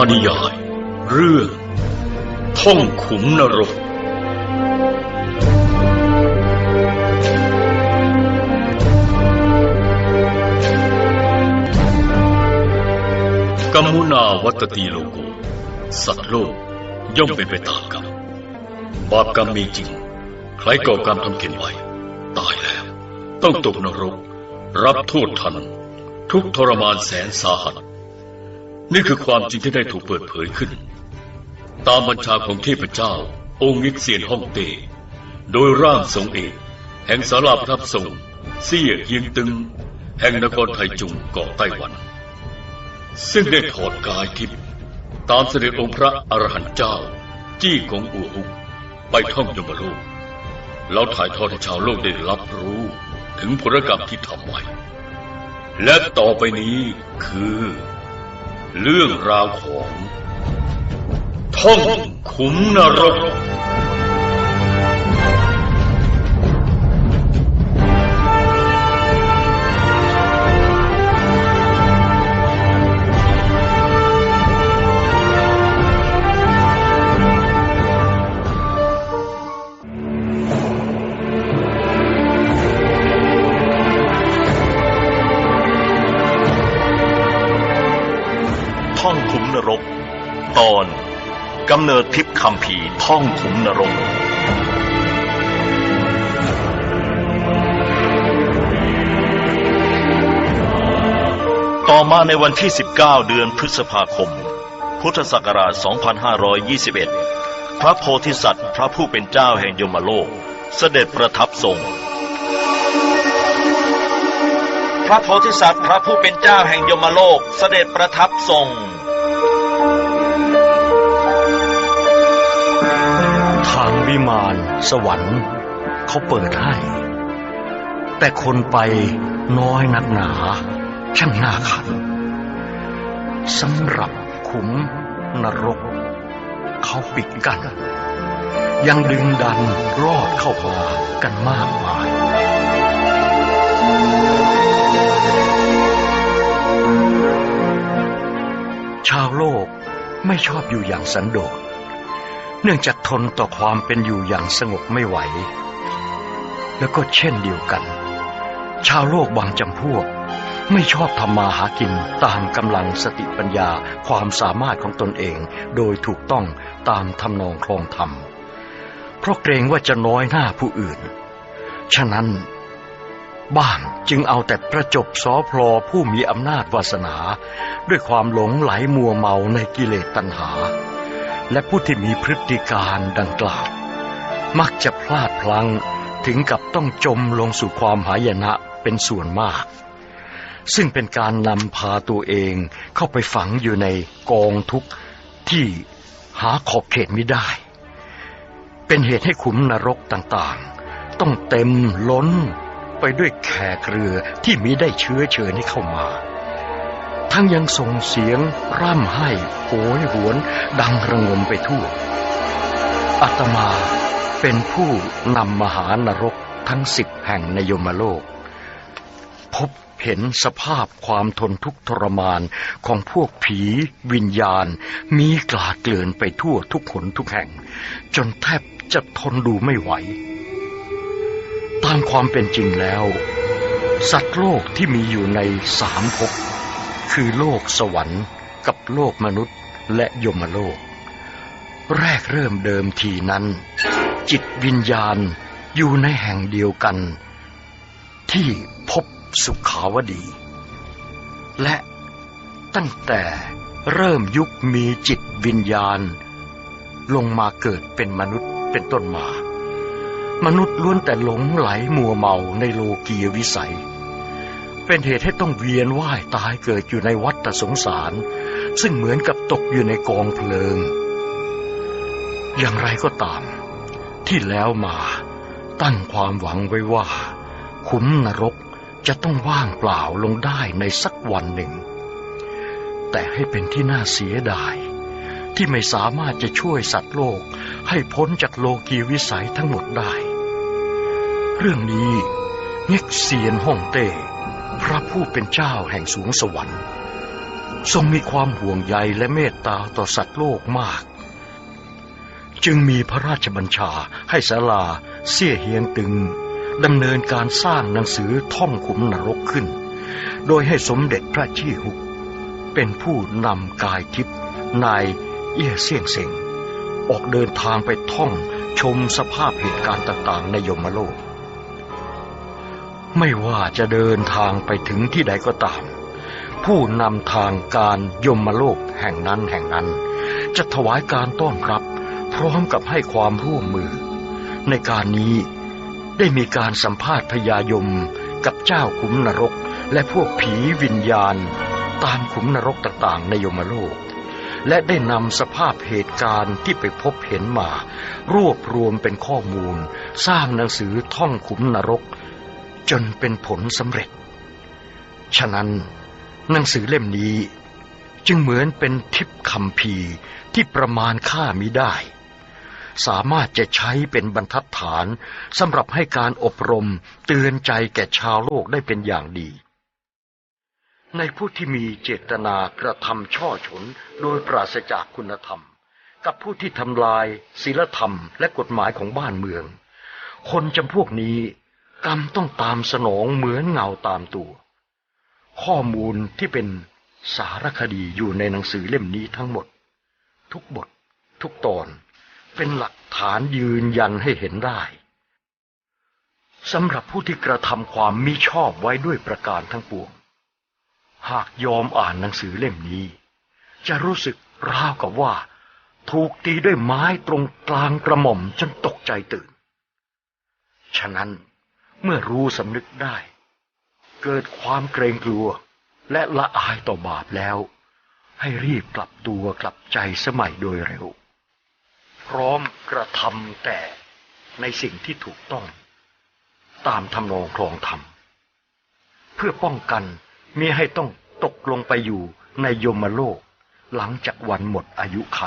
รนิยาย เรื่อง ท่องขุมนรกกัมมุนาวัตตีโลโก สัตว์โลกย่อมเป็นไปตามกรรม บาปกรรมมีจริง ใครก่อกรรมทำเข็นไว้ ตายแล้ว ต้องตกนรก รับโทษทัน ทุกทรมานแสนสาหัส นี่คือความจริงที่ได้ถูกเปิดเผยขึ้น ตามบัญชาของเทพเจ้า องค์นิกเซียนฮ่องเต้โดยร่างทรงเอก แห่งสาราประทับทรงเซี่ยเฮียงตึง แห่งนครไทจุงเกาะไต้หวัน ซึ่งได้ถอดกายทิพย์ตามเสด็จองค์พระอรหันต์เจ้า จี้กงอู่ฮุกไปท่องยมโลกแล้วถ่ายทอดให้ชาวโลกได้รับรู้ถึงผลกรรมที่ทำไว้ และต่อไปนี้คือ เรื่องราวของท่องขุมนรก คำพีท่องขุมนรก ต่อมาในวันที่ 19 เดือนพฤษภาคม พุทธศักราช 2521 พระโพธิสัตว์พระผู้เป็นเจ้าแห่งยมโลก เสด็จประทับทรงพระโพธิสัตว์พระผู้เป็นเจ้าแห่งยมโลกเสด็จประทับทรง วิมาน สวรรค์ เขาเปิดให้ แต่คนไปน้อยนักหนา ช่างน่าขันสำหรับขุมนรก เขาปิดกัน ยังดึงดันรอดเข้ามากันมากมายชาวโลกไม่ชอบอยู่อย่างสันโดษ เนื่องจากทนต่อความเป็นอยู่อย่างสงบไม่ไหว แล้วก็เช่นเดียวกัน ชาวโลกบางจำพวก ไม่ชอบทำมาหากินตามกำลังสติปัญญาความสามารถของตนเอง โดยถูกต้องตามทำนองคลองธรรม เพราะเกรงว่าจะน้อยหน้าผู้อื่น ฉะนั้นบ้างจึงเอาแต่ประจบซอพลอผู้มีอำนาจวาสนา ด้วยความหลงไหลมัวเมาในกิเลสตัณหา และผู้ที่มีพฤติการดังกล่าว มักจะพลาดพลั้งถึงกับต้องจมลงสู่ความหายนะเป็นส่วนมาก ซึ่งเป็นการนำพาตัวเองเข้าไปฝังอยู่ในกองทุกข์ที่หาขอบเขตไม่ได้ เป็นเหตุให้ขุมนรกต่างๆ ต้องเต็มล้นไปด้วยแขกเรือที่มิได้เชื้อเชิญให้เข้ามา ทั้งยังส่งเสียงร่ำไห้โหยหวนดังระงมไปทั่วอาตมาเป็นผู้นำมหานรกทั้งสิบแห่งในยมโลก พบเห็นสภาพความทนทุกข์ทรมานของพวกผีวิญญาณ มีกลาดเกลื่อนไปทั่วทุกขนทุกแห่ง จนแทบจะทนดูไม่ไหว ตามความเป็นจริงแล้ว สัตว์โลกที่มีอยู่ในสามภพ คือโลกสวรรค์ กับโลกมนุษย์และยมโลก แรกเริ่มเดิมทีนั้น จิตวิญญาณอยู่ในแห่งเดียวกัน ที่พบสุขาวดี และตั้งแต่เริ่มยุคมีจิตวิญญาณ ลงมาเกิดเป็นมนุษย์เป็นต้นมา มนุษย์ล้วนแต่หลงไหลมัวเมาในโลกียวิสัย เป็นเหตุให้ต้องเวียนว่ายตายเกิดอยู่ในวัฏสงสาร ซึ่งเหมือนกับตกอยู่ในกองเพลิง อย่างไรก็ตาม ที่แล้วมาตั้งความหวังไว้ว่าขุมนรกจะต้องว่างเปล่าลงได้ในสักวันหนึ่ง แต่ให้เป็นที่น่าเสียดาย ที่ไม่สามารถจะช่วยสัตว์โลกให้พ้นจากโลกีวิสัยทั้งหมดได้ เรื่องนี้เง็กเซียนฮ่องเต้ พระผู้เป็นเจ้าแห่งสูงสวรรค์ ทรงมีความห่วงใยและเมตตาต่อสัตว์โลกมาก จึงมีพระราชบัญชาให้ศาลาเสี่ยเฮียงตึงดำเนินการสร้างหนังสือท่องขุมนรกขึ้น โดยให้สมเด็จพระชี้หุก เป็นผู้นำกายทิพย์นายเอี้ยเสี่ยงเซ็งออกเดินทางไปท่องชมสภาพเหตุการณ์ต่างๆในยมโลก ไม่ว่าจะเดินทางไปถึงที่ใดก็ตาม ผู้นำทางการยมโลกแห่งนั้นแห่งนั้น จะถวายการต้อนรับ พร้อมกับให้ความร่วมมือ ในการนี้ได้มีการสัมภาษณ์พญายมกับเจ้าขุมนรกและพวกผีวิญญาณ ตามขุมนรกต่างๆในยมโลก และได้นำสภาพเหตุการณ์ที่ไปพบเห็นมา รวบรวมเป็นข้อมูล สร้างหนังสือท่องขุมนรก จนเป็นผลสำเร็จ ฉะนั้นหนังสือเล่มนี้จึงเหมือนเป็นทิพย์คำพีที่ประมาณค่ามิได้ สามารถจะใช้เป็นบรรทัดฐานสำหรับให้การอบรมเตือนใจแก่ชาวโลกได้เป็นอย่างดี ในผู้ที่มีเจตนากระทำช่อฉนโดยปราศจากคุณธรรม กับผู้ที่ทำลายศีลธรรมและกฎหมายของบ้านเมือง คนจำพวกนี้ กรรมต้องตามสนองเหมือนเงาตามตัว ข้อมูลที่เป็นสารคดีอยู่ในหนังสือเล่มนี้ทั้งหมด ทุกบท ทุกตอนเป็นหลักฐานยืนยันให้เห็นได้สำหรับผู้ที่กระทำความมิชอบไว้ด้วยประการทั้งปวง หากยอมอ่านหนังสือเล่มนี้ จะรู้สึกราวกับว่า ถูกตีด้วยไม้ตรงกลางกระหม่อมจนตกใจตื่น ฉะนั้น เมื่อรู้สำนึกได้ เกิดความเกรงกลัวและละอายต่อบาปแล้ว ให้รีบกลับตัวกลับใจสมัยโดยเร็ว พร้อมกระทำแต่ในสิ่งที่ถูกต้อง ตามทำนองครองธรรม เพื่อป้องกันมิให้ต้องตกลงไปอยู่ในยมโลก หลังจากวันหมดอายุไข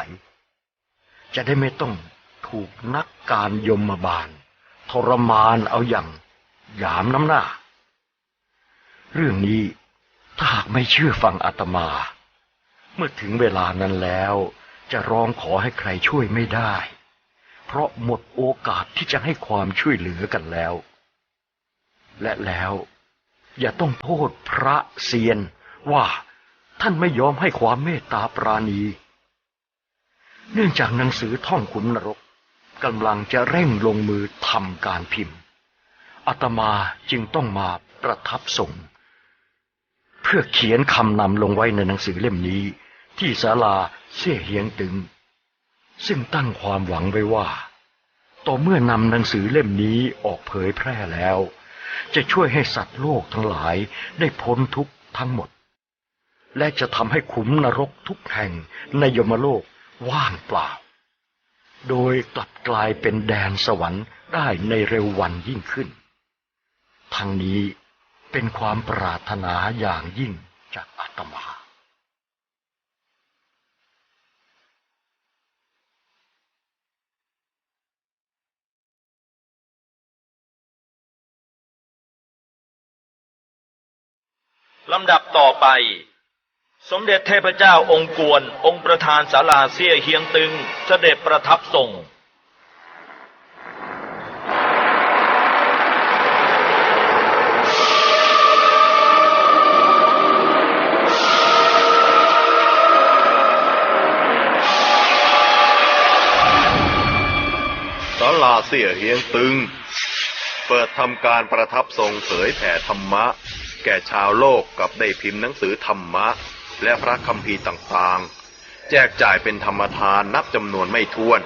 จะได้ไม่ต้องถูกนักการยมบาลทรมานเอาอย่าง ยามน้ำหน้า เรื่องนี้ถ้าหากไม่เชื่อฟังอาตมา เมื่อถึงเวลานั้นแล้วจะร้องขอให้ใครช่วยไม่ได้ เพราะหมดโอกาสที่จะให้ความช่วยเหลือกันแล้ว และแล้วอย่าต้องโทษพระเซียนว่าท่านไม่ยอมให้ความเมตตาปราณี เนื่องจากหนังสือท่องขุนนรกกำลังจะเร่งลงมือทำการพิมพ์ อาตมาจึงต้องมาประทับส่งเพื่อเขียนคำนำลงไว้ในหนังสือเล่มนี้ ที่ศาลาเสี่ยเฮียงตึง ซึ่งตั้งความหวังไว้ว่า ต่อเมื่อนำหนังสือเล่มนี้ออกเผยแพร่แล้ว จะช่วยให้สัตว์โลกทั้งหลายได้พ้นทุกข์ทั้งหมด และจะทำให้ขุมนรกทุกแห่งในยมโลกว่างเปล่า โดยกลับกลายเป็นแดนสวรรค์ได้ในเร็ววันยิ่งขึ้น ทั้งนี้เป็นความปรารถนาอย่างยิ่งจากอาตมา ลำดับต่อไป สมเด็จเทพเจ้าองค์กวน องค์ประธานศาลาเสียเฮียงตึง เสด็จประทับทรง เสี่ยเฮียงตึง เปิดทำการประทับทรงเผยแผ่ธรรมะ แก่ชาวโลกกับได้พิมพ์หนังสือธรรมะ และพระคัมภีร์ต่างๆ แจกจ่ายเป็นธรรมทานนับจำนวนไม่ถ้วน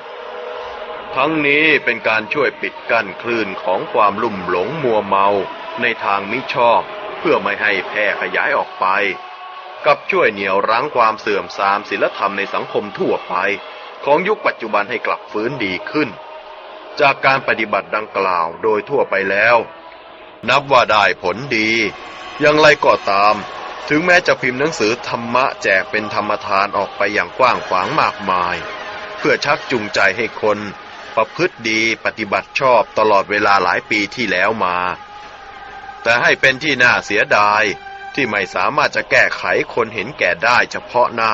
ทั้งนี้เป็นการช่วยปิดกั้นคลื่นของความลุ่มหลงมัวเมาในทางมิชอบเพื่อไม่ให้แพร่ขยายออกไป กับช่วยเหนี่ยวรั้งความเสื่อมทรามศีลธรรมในสังคมทั่วไป ของยุคปัจจุบันให้กลับฟื้นดีขึ้น จากการปฏิบัติดังกล่าวโดยทั่วไปแล้ว นับว่าได้ผลดี อย่างไรก็ตาม ถึงแม้จะพิมพ์หนังสือธรรมะแจกเป็นธรรมทานออกไปอย่างกว้างขวางมากมาย เพื่อชักจูงใจให้คนประพฤติดีปฏิบัติชอบตลอดเวลาหลายปีที่แล้วมา แต่ให้เป็นที่น่าเสียดายที่ไม่สามารถจะแก้ไขคนเห็นแก่ได้เฉพาะหน้า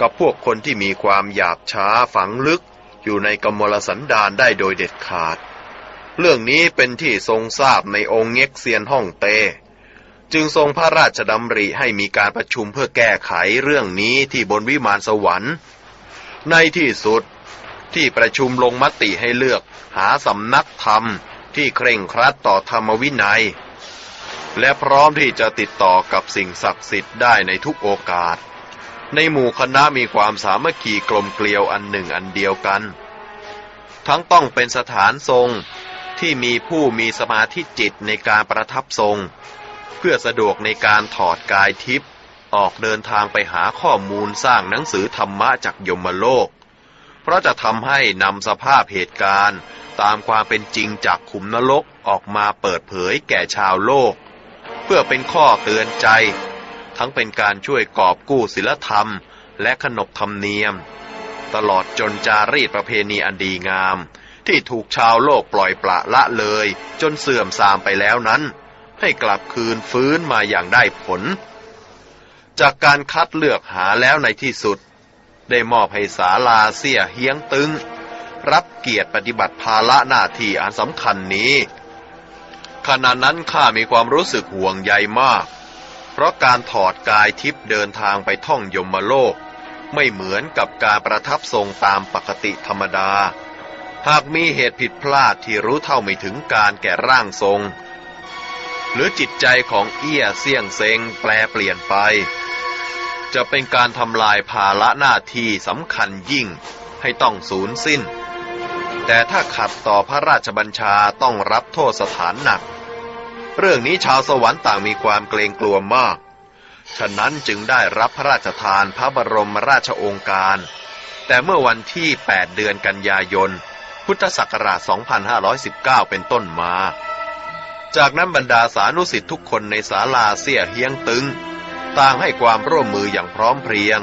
กับพวกคนที่มีความหยาบช้าฝังลึก อยู่ในกมลสันดานได้โดยเด็ดขาด เรื่องนี้เป็นที่ทรงทราบในองค์เง็กเซียนฮ่องเต้ จึงทรงพระราชดำริให้มีการประชุมเพื่อแก้ไขเรื่องนี้ที่บนวิมานสวรรค์ ในที่สุดที่ประชุมลงมติให้เลือกหาสำนักธรรมที่เคร่งครัดต่อธรรมวินัย และพร้อมที่จะติดต่อกับสิ่งศักดิ์สิทธิ์ได้ในทุกโอกาส ในหมู่คณะมีความสามัคคีกลมเกลียวอันหนึ่งอันเดียวกัน ทั้งต้องเป็นสถานทรงที่มีผู้มีสมาธิจิตในการประทับทรง เพื่อสะดวกในการถอดกายทิพย์ออกเดินทางไปหาข้อมูลสร้างหนังสือธรรมะจากยมโลก เพราะจะทำให้นำสภาพเหตุการณ์ตามความเป็นจริงจากขุมนรกออกมาเปิดเผยแก่ชาวโลก เพื่อเป็นข้อเตือนใจ ทั้งเป็นการช่วยกอบกู้ศิลธรรม และขนบธรรมเนียม ตลอดจนจารีตประเพณีอันดีงาม ที่ถูกชาวโลกปล่อยปละละเลย จนเสื่อมทรามไปแล้วนั้น ให้กลับคืนฟื้นมาอย่างได้ผล จากการคัดเลือกหาแล้วในที่สุด ได้มอบให้ศาลาเสียเฮียงตึง รับเกียรติปฏิบัติภาระหน้าที่อันสำคัญนี้ขณะนั้นข้ามีความรู้สึกห่วงใยมาก เพราะการถอดกายทิพย์เดินทางไปท่องยมโลก ไม่เหมือนกับการประทับทรงตามปกติธรรมดา หากมีเหตุผิดพลาดที่รู้เท่าไม่ถึงการแก่ร่างทรง หรือจิตใจของเอี้ยเสี่ยงเซงแปลเปลี่ยนไป จะเป็นการทำลายภาระหน้าที่สำคัญยิ่งให้ต้องสูญสิ้น แต่ถ้าขัดต่อพระราชบัญชาต้องรับโทษสถานหนัก เรื่องนี้ชาวสวรรค์ต่างมีความเกรงกลัวมาก ฉะนั้นจึงได้รับพระราชทานพระบรมราชโองการ แต่เมื่อวันที่ 8 เดือนกันยายน พุทธศักราช 2519 เป็นต้นมา จากนั้นบรรดาสานุสิทธิ์ทุกคนในศาลาเสี่ยเฮียงตึง ต่างให้ความร่วมมืออย่างพร้อมเพรียง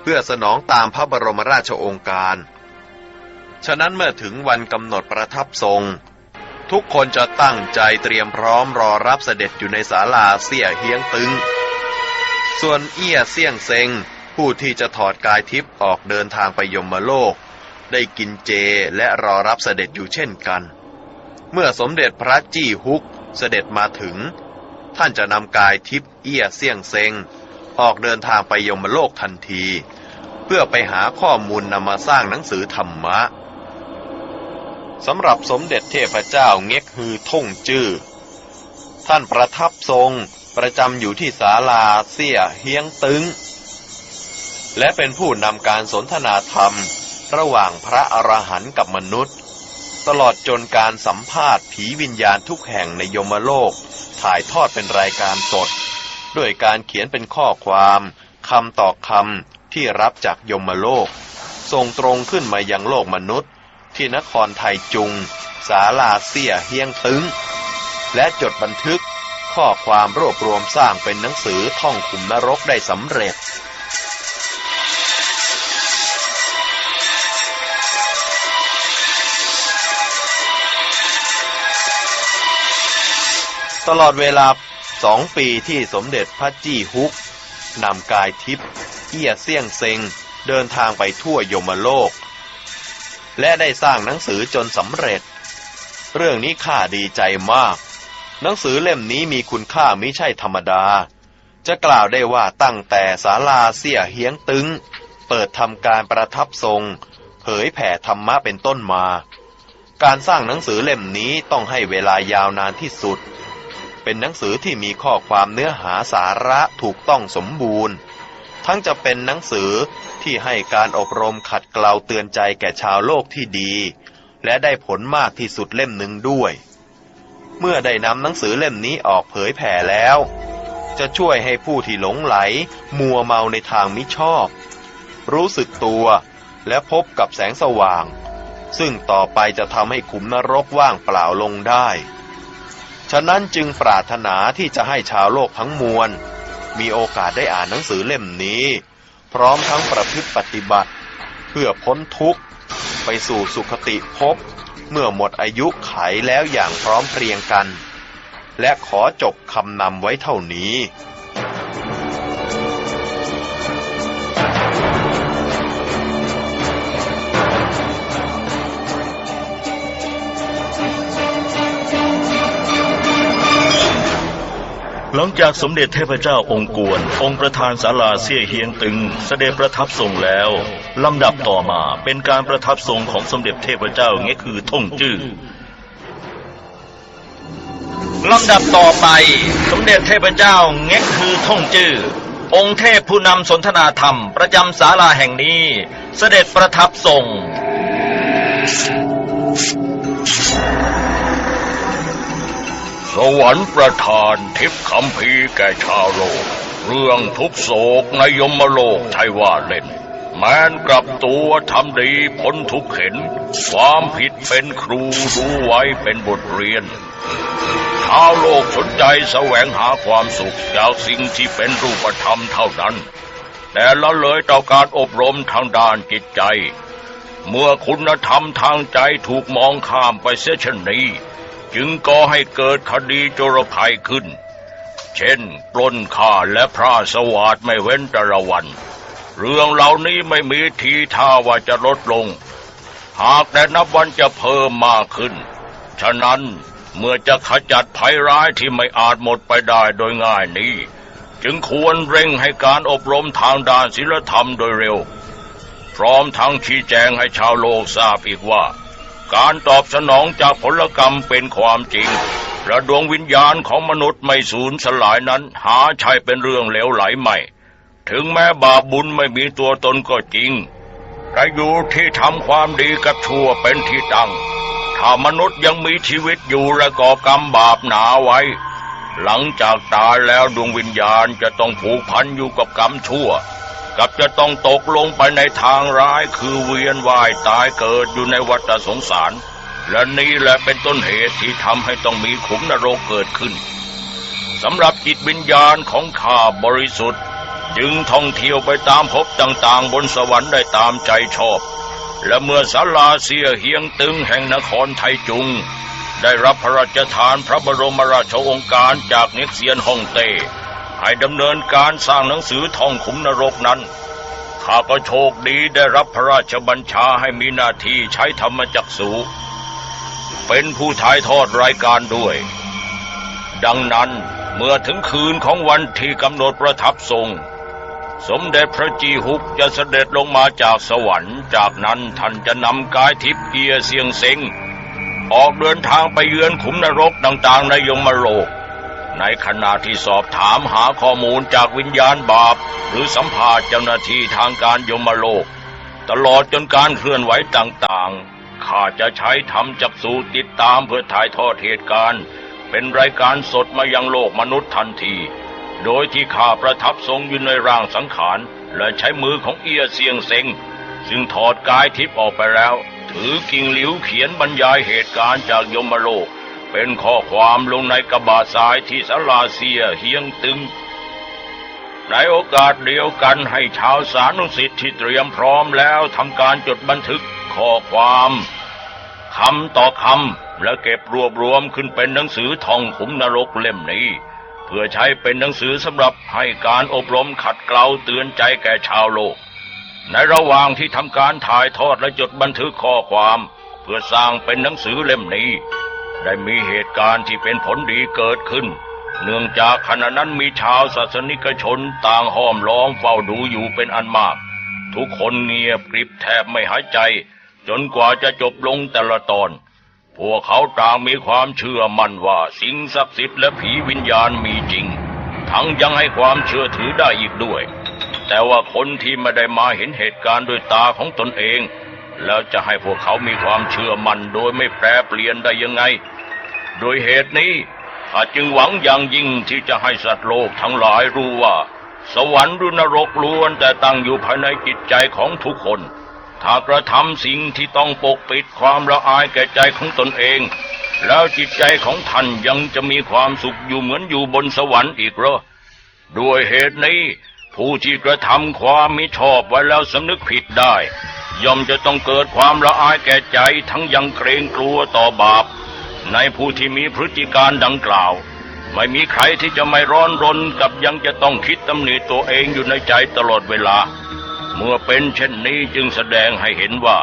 เพื่อสนองตามพระบรมราชโองการ ฉะนั้นเมื่อถึงวันกำหนดประทับทรง ทุกคนจะตั้งใจเตรียมพร้อมรอรับเสด็จอยู่ในศาลาเสี่ยเฮียงตึง ส่วนเอี้ยเสี่ยงเซงผู้ที่จะถอดกายทิพย์ออกเดินทางไปยมโลก ได้กินเจและรอรับเสด็จอยู่เช่นกัน เมื่อสมเด็จพระจี้ฮุกเสด็จมาถึง ท่านจะนำกายทิพย์เอี้ยเสี่ยงเซงออกเดินทางไปยมโลกทันที เพื่อไปหาข้อมูลนำมาสร้างหนังสือธรรมะ สำหรับสมเด็จเทพเจ้าเง็กฮือท่งจื้อ ท่านประทับทรงประจำอยู่ที่ศาลาเสี่ยเฮียงตึง และเป็นผู้นำการสนทนาธรรมระหว่างพระอรหันต์กับมนุษย์ ตลอดจนการสัมภาษณ์ผีวิญญาณทุกแห่งในยมโลก ถ่ายทอดเป็นรายการสด ด้วยการเขียนเป็นข้อความคำต่อคำที่รับจากยมโลก ส่งตรงขึ้นมายังโลกมนุษย์ ที่นครไทยจุงศาลาเสี่ยเฮียงตึง และจดบันทึกข้อความรวบรวมสร้างเป็นหนังสือท่องขุมนรกได้สำเร็จตลอดเวลาสองปีที่สมเด็จพระจี้ฮุกนำกายทิพย์เอี้ยเสี่ยงเซงเดินทางไปทั่วยมโลก และได้สร้างหนังสือจนสำเร็จ เรื่องนี้ข้าดีใจมาก หนังสือเล่มนี้มีคุณค่าไม่ใช่ธรรมดา จะกล่าวได้ว่าตั้งแต่ศาลาเสี่ยเฮียงตึง เปิดทำการประทับทรง เผยแผ่ธรรมะเป็นต้นมา การสร้างหนังสือเล่มนี้ต้องให้เวลายาวนานที่สุด เป็นหนังสือที่มีข้อความเนื้อหาสาระถูกต้องสมบูรณ์ ทั้งจะเป็นหนังสือที่ให้การอบรมขัดเกลาเตือนใจแก่ชาวโลกที่ดี และได้ผลมากที่สุดเล่มหนึ่งด้วย เมื่อได้นำหนังสือเล่มนี้ออกเผยแผ่แล้ว จะช่วยให้ผู้ที่หลงไหล มัวเมาในทางมิชอบ รู้สึกตัวและพบกับแสงสว่าง ซึ่งต่อไปจะทำให้ขุมนรกว่างเปล่าลงได้ ฉะนั้นจึงปรารถนาที่จะให้ชาวโลกทั้งมวล มีโอกาสได้อ่านหนังสือเล่มนี้ พร้อมทั้งประพฤติปฏิบัติ เพื่อพ้นทุกข์ไปสู่สุคติภพเมื่อหมดอายุไขแล้วอย่างพร้อมเพรียงกัน และขอจบคำนำไว้เท่านี้ ขลังจากสมเด็จเทพเจ้าองค์กวน องค์ประธานศาลาเสี่ยเฮียงตึงเสด็จประทับทรงแล้วลำดับต่อมาเป็นการประทับทรงของสมเด็จเทพเจ้าเง็กคือท่งจื้อลำดับต่อไป สมเด็จเทพเจ้าเง็กคือท่งจื้อองค์เทพผู้นำสนทนาธรรมประจำศาลาแห่งนี้เสด็จประทับทรง สวรรค์ประทานทิพย์คำพีแก่ชาวโลก เรื่องทุกโศกในยมโลกใช่ว่าเล่น แม้นกลับตัวทำดีพ้นทุกเข็น ความผิดเป็นครูรู้ไว้เป็นบทเรียนชาวโลกสนใจแสวงหาความสุขจากสิ่งที่เป็นรูปธรรมเท่านั้น แต่ละเลยต่อการอบรมทางด้านจิตใจ เมื่อคุณธรรมทางใจถูกมองข้ามไปเสียเช่นนี้ จึงก่อให้เกิดคดีโจรภัยขึ้น เช่น ปล้นฆ่าและพระสวาดไม่เว้นแต่ละวัน เรื่องเหล่านี้ไม่มีทีท่าว่าจะลดลง หากแต่นับวันจะเพิ่มมากขึ้น ฉะนั้นเมื่อจะขจัดภัยร้ายที่ไม่อาจหมดไปได้โดยง่ายนี้ จึงควรเร่งให้การอบรมทางด้านศีลธรรมโดยเร็ว พร้อมทั้งชี้แจงให้ชาวโลกทราบอีกว่า การตอบสนองจากผลกรรมเป็นความจริง และดวงวิญญาณของมนุษย์ไม่สูญสลายนั้น หาใช่เป็นเรื่องเหลวไหลไม่ ถึงแม้บาปบุญไม่มีตัวตนก็จริงแต่อยู่ที่ทำความดีกับชั่วเป็นที่ตั้ง ถ้ามนุษย์ยังมีชีวิตอยู่และก่อกรรมบาปหนาไว้ หลังจากตายแล้วดวงวิญญาณจะต้องผูกพันอยู่กับกรรมชั่ว กับจะต้องตกลงไปในทางร้ายคือเวียนว่ายตายเกิดอยู่ในวัฏสงสาร และนี่แหละเป็นต้นเหตุที่ทำให้ต้องมีขุมนรกเกิดขึ้นสำหรับจิตวิญญาณของข้าบริสุทธิ์ จึงท่องเที่ยวไปตามภพต่างๆ บนสวรรค์ได้ตามใจชอบ และเมื่อศาลาเสียเฮียงตึงแห่งนครไทจุง ได้รับพระราชทานพระบรมราชโองการจากเน็กเซียนฮ่องเต้ ให้ดำเนินการสร้างหนังสือท่องขุมนรกนั้น ข้าก็โชคดีได้รับพระราชบัญชาให้มีหน้าที่ใช้ธรรมจักสูเป็นผู้ถ่ายทอดรายการด้วย ดังนั้นเมื่อถึงคืนของวันที่กำหนดประทับทรง สมเด็จพระจีฮุกจะเสด็จลงมาจากสวรรค์ จากนั้นท่านจะนำกายทิพย์เกียเสียงเซ็งออกเดินทางไปเยือนขุมนรกต่างๆในยมโลก ในขณะที่สอบถามหาข้อมูลจากวิญญาณบาป หรือสัมภาษเจ้าหน้าที่ทางการยมโลก ตลอดจนการเคลื่อนไหวต่างๆ ข้าจะใช้ทำจักสูติดตามเพื่อถ่ายทอดเหตุการณ์ เป็นรายการสดมายังโลกมนุษย์ทันที โดยที่ข้าประทับทรงอยู่ในร่างสังขาร และใช้มือของเอียเซียงเซ็งซึ่งถอดกายทิพย์ออกไปแล้ว ถือกิ่งหลิวเขียนบรรยายเหตุการณ์จากยมโลก เป็นข้อความลงในกระบาดทรายที่สลาเซียเฮียงตึง ในโอกาสเดียวกันให้ชาวสานุสิทธิ์ที่เตรียมพร้อมแล้วทำการจดบันทึกข้อความคำต่อคำและเก็บรวบรวมขึ้นเป็นหนังสือทองขุมนรกเล่มนี้ เพื่อใช้เป็นหนังสือสำหรับให้การอบรมขัดเกลาเตือนใจแก่ชาวโลก ในระหว่างที่ทำการถ่ายทอดและจดบันทึกข้อความ เพื่อสร้างเป็นหนังสือเล่มนี้ ได้มีเหตุการณ์ที่เป็นผลดีเกิดขึ้น เนื่องจากขณะนั้นมีชาวศาสนิกชนต่างห้อมล้อมเฝ้าดูอยู่เป็นอันมาก ทุกคนเงียบกริบแทบไม่หายใจ จนกว่าจะจบลงแต่ละตอน พวกเขาต่างมีความเชื่อมั่นว่าสิ่งศักดิ์สิทธิ์และผีวิญญาณมีจริง ทั้งยังให้ความเชื่อถือได้อีกด้วย แต่ว่าคนที่ไม่ได้มาเห็นเหตุการณ์ด้วยตาของตนเอง แล้วจะให้พวกเขามีความเชื่อมั่นโดยไม่แปรเปลี่ยนได้ยังไง โดยเหตุนี้ข้าจึงหวังอย่างยิ่งที่จะให้สัตว์โลกทั้งหลายรู้ว่า สวรรค์หรือนรกล้วนแต่ตั้งอยู่ภายในจิตใจของทุกคน ถ้ากระทำสิ่งที่ต้องปกปิดความละอายแก่ใจของตนเอง แล้วจิตใจของท่านยังจะมีความสุขอยู่เหมือนอยู่บนสวรรค์อีกเหรอด้วยเหตุนี้ผู้ที่กระทำความมิชอบไว้แล้วสำนึกผิดได้ ย่อมจะต้องเกิดความละอายแก่ใจทั้งยังเกรงกลัวต่อบาป ในผู้ที่มีพฤติการดังกล่าว ไม่มีใครที่จะไม่ร้อนรนกับยังจะต้องคิดตำหนิตัวเองอยู่ในใจตลอดเวลา เมื่อเป็นเช่นนี้จึงแสดงให้เห็นว่า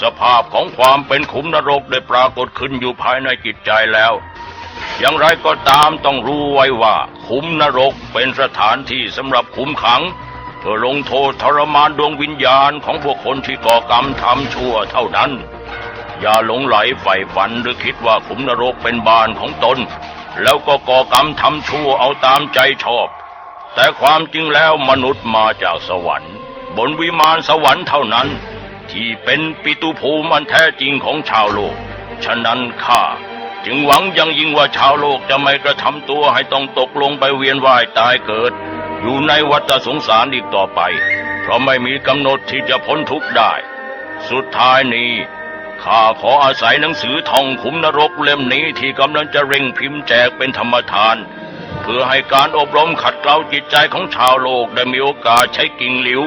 สภาพของความเป็นขุมนรกได้ปรากฏขึ้นอยู่ภายในจิตใจแล้วอย่างไรก็ตามต้องรู้ไว้ว่าขุมนรกเป็นสถานที่สำหรับขุมขัง พื่อลงโทษทรมานดวงวิญญาณของพวกคนที่ก่อกรรมทำชั่วเท่านั้น อย่าหลงไหลใฝ่ฝันหรือคิดว่าขุมนรกเป็นบ้านของตน แล้วก็ก่อกรรมทำชั่วเอาตามใจชอบ แต่ความจริงแล้วมนุษย์มาจากสวรรค์ บนวิมานสวรรค์เท่านั้น ที่เป็นปิตุภูมิอันแท้จริงของชาวโลก ฉะนั้นข้าจึงหวังยังยิ่งว่าชาวโลกจะไม่กระทำตัวให้ต้องตกลงไปเวียนว่ายตายเกิด อยู่ในวัฏสงสารอีกต่อไป เพราะไม่มีกำหนดที่จะพ้นทุกข์ได้ สุดท้ายนี้ข้าขออาศัยหนังสือทองขุมนรกเล่มนี้ที่กำลังจะเร่งพิมพ์แจกเป็นธรรมทาน เพื่อให้การอบรมขัดเกลาจิตใจของชาวโลกได้มีโอกาสใช้กิ่งหลิว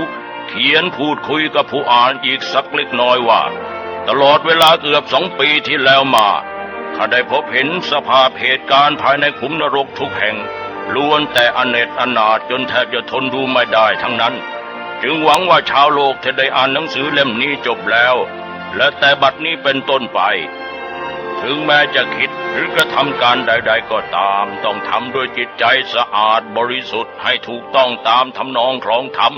เขียนพูดคุยกับผู้อ่านอีกสักเล็กน้อยว่า ตลอดเวลาเกือบสองปีที่แล้วมาข้าได้พบเห็นสภาพเหตุการณ์ภายในขุมนรกทุกแห่ง ล้วนแต่อเนจอนาถจนแทบจะทนดูไม่ได้ทั้งนั้น จึงหวังว่าชาวโลกจะได้อ่านหนังสือเล่มนี้จบแล้ว และแต่บัดนี้เป็นต้นไป ถึงแม้จะคิดหรือกระทำการใด ๆ ก็ตาม ต้องทำด้วยจิตใจสะอาดบริสุทธิ์ให้ถูกต้องตามทำนองครองธรรม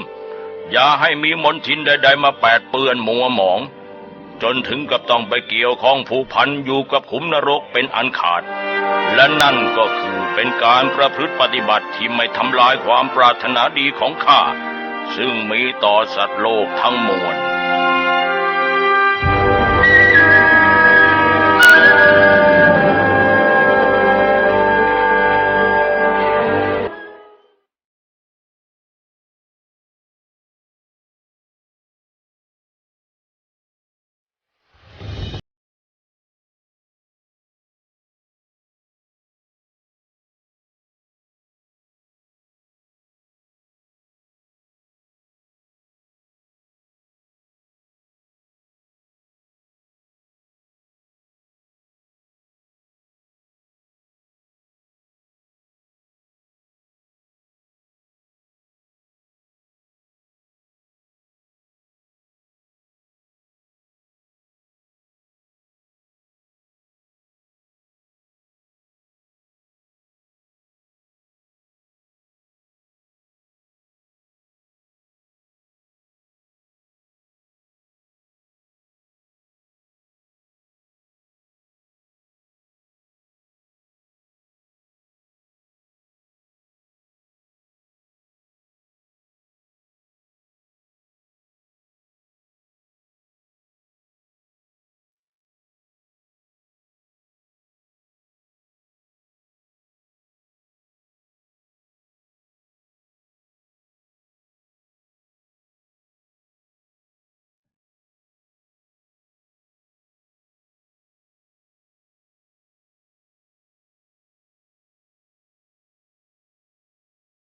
อย่าให้มีมนทินใด ๆ มาแปดเปื้อนมัวหมอง จนถึงกับต้องไปเกี่ยวข้องผูกพันอยู่กับขุมนรกเป็นอันขาด และนั่นก็คือเป็นการประพฤติปฏิบัติที่ไม่ทำลายความปรารถนาดีของข้า ซึ่งมีต่อสัตว์โลกทั้งมวล